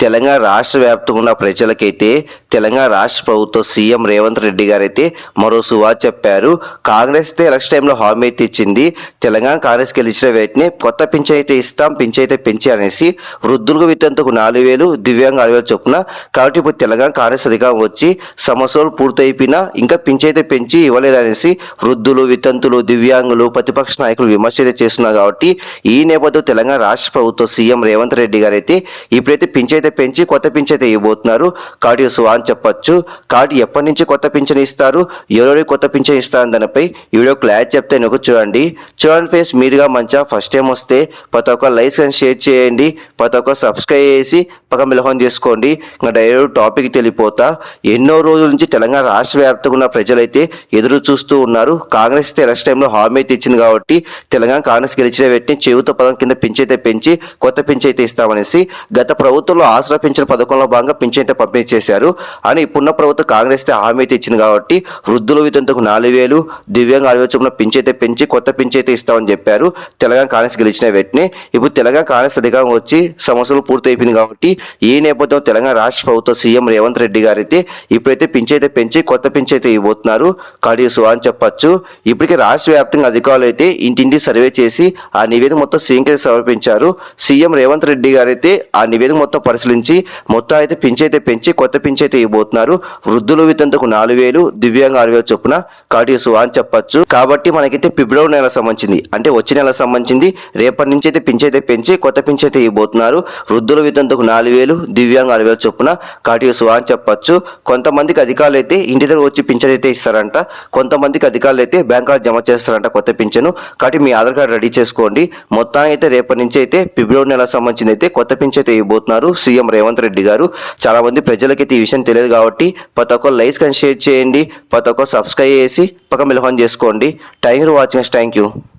తెలంగాణ రాష్ట్ర వ్యాప్తంగా ఉన్న ప్రజలకైతే తెలంగాణ రాష్ట్ర ప్రభుత్వ సీఎం రేవంత్ రెడ్డి గారైతే మరో సువార్ చెప్పారు. కాంగ్రెస్ అయితే ఎలక్షన్ టైంలో హామీ అయితే ఇచ్చింది. తెలంగాణ కాంగ్రెస్ గెలిచిన వెంటనే కొత్త పింఛన్ అయితే ఇస్తాం పింఛన్ అయితే పెంచి అనేసి వృద్ధులకు విత్తంతకు నాలుగు వేలు దివ్యాంగ ఆరు వేలు చొప్పున. కాబట్టి ఇప్పుడు తెలంగాణ కాంగ్రెస్ అధికారం వచ్చి సంవత్సరాలు పూర్తయిపోయినా ఇంకా పింఛన్ అయితే పెంచి ఇవ్వలేదనేసి వృద్ధులు వితంతులు దివ్యాంగులు ప్రతిపక్ష నాయకులు విమర్శ అయితే చేస్తున్నారు కాబట్టి ఈ నేపథ్యంలో తెలంగాణ రాష్ట్ర ప్రభుత్వ సీఎం రేవంత్ రెడ్డి గారైతే ఇప్పుడైతే పింఛన్ అయితే పెంచి కొత్త పింఛన్ అయితే ఇవ్వబోతున్నారు కాబట్టి సువా అని చెప్పొచ్చు. కార్డు ఎప్పటి నుంచి కొత్త పింఛన్ ఇస్తారు? ఎవరెవరికి కొత్త పింఛన్ ఇస్తారు దానిపై ఈ వీడియో క్లారిటీ చెప్తే నేను చూడండి. చూడండి ఫేస్ మీరుగా మంచిగా ఫస్ట్ టైం వస్తే ప్రతి ఒక్క లైక్ అండ్ షేర్ చేయండి. ప్రతి ఒక్క సబ్స్క్రైబ్ చేసి పక్కన మిలహం చేసుకోండి. ఇంకా డైరెక్ట్ టాపిక్ తెలిపోతా ఎన్నో రోజుల నుంచి తెలంగాణ రాష్ట్ర వ్యాప్తంగా ఉన్న ప్రజలైతే ఎదురు చూస్తూ ఉన్నారు. కాంగ్రెస్ అయితే ఎలక్షన్ టైంలో హామీ అయితే ఇచ్చింది కాబట్టి తెలంగాణ కాంగ్రెస్ గెలిచిన వెంటనే చెవుతో పదం కింద పింఛైతే పెంచి కొత్త పింఛన్ అయితే ఇస్తామనేసి గత ప్రభుత్వంలో ఆసరా పింఛన్ పథకంలో భాగంగా పింఛన్ అయితే పంపిణీ చేశారు. అని ఇప్పుడున్న ప్రభుత్వం కాంగ్రెస్ అయితే హామీ అయితే ఇచ్చింది కాబట్టి వృద్ధుల వితంతకు నాలుగు వేలు దివ్యాంగ ఆలోచన వేలు అయితే పెంచి కొత్త పింఛన్ అయితే ఇస్తామని చెప్పారు. తెలంగాణ కాంగ్రెస్ గెలిచిన వెంటనే ఇప్పుడు తెలంగాణ కాంగ్రెస్ అధికారం వచ్చి సమస్యలు పూర్తి అయిపోయింది కాబట్టి ఈ నేపథ్యం తెలంగాణ రాష్ట్ర ప్రభుత్వ సీఎం రేవంత్ రెడ్డి గారు అయితే ఇప్పుడైతే పింఛన్ అయితే పెంచి కొత్త పింఛన్ అయితే ఇవ్వబోతున్నారు. కాడియసు అని చెప్పొచ్చు. ఇప్పటికే రాష్ట్ర వ్యాప్తంగా అధికారులు అయితే ఇంటింటి సర్వే చేసి ఆ నివేదిక మొత్తం సీఎంకి సమర్పించారు. సీఎం రేవంత్ రెడ్డి గారు అయితే ఆ నివేదిక మొత్తం పరిశీలించి మొత్తం అయితే పింఛన్ అయితే పెంచి కొత్త పింఛైతే అయితే ఇవ్వబోతున్నారు. వృద్ధులు వితంతకు నాలుగు వేలు దివ్యాంగ ఆరు వేలు చొప్పున కాడియసు అని చెప్పొచ్చు. కాబట్టి మనకైతే ఫిబ్రవరి నెల సంబంధించింది. అంటే వచ్చే నెల సంబంధించింది. రేపటి నుంచి అయితే పింఛన్ అయితే పెంచి కొత్త పింఛైతే అయితే ఇవ్వబోతున్నారు. వృద్ధుల వితంతకు నాలుగు వేలు దివ్యాంగ నాలుగు వేలు చొప్పున కాటియసు అని చెప్పొచ్చు. కొంతమందికి అధికారులు అయితే ఇంటి దగ్గర వచ్చి పింఛన్ అయితే ఇస్తారంట. కొంతమందికి అధికారులు అయితే బ్యాంకులో జమ చేస్తారంట కొత్త పింఛను. కాబట్టి మీ ఆధార్ కార్డు రెడీ చేసుకోండి. మొత్తానికి అయితే రేపటి నుంచి అయితే ఫిబ్రవరి నెల సంబంధించింది అయితే కొత్త పింఛన్ అయితే ఇవ్వబోతున్నారు సీఎం రేవంత్ రెడ్డి గారు. చాలా మంది ప్రజలకైతే ఈ విషయం తెలియదు కాబట్టి ప్రతి ఒక్కరు లైక్స్ కానీ షేర్ చేయండి. ప్రతి ఒక్కరు సబ్స్క్రైబ్ చేసి పక్క మిలహన్ చేసుకోండి. Thank you watching. Thank you.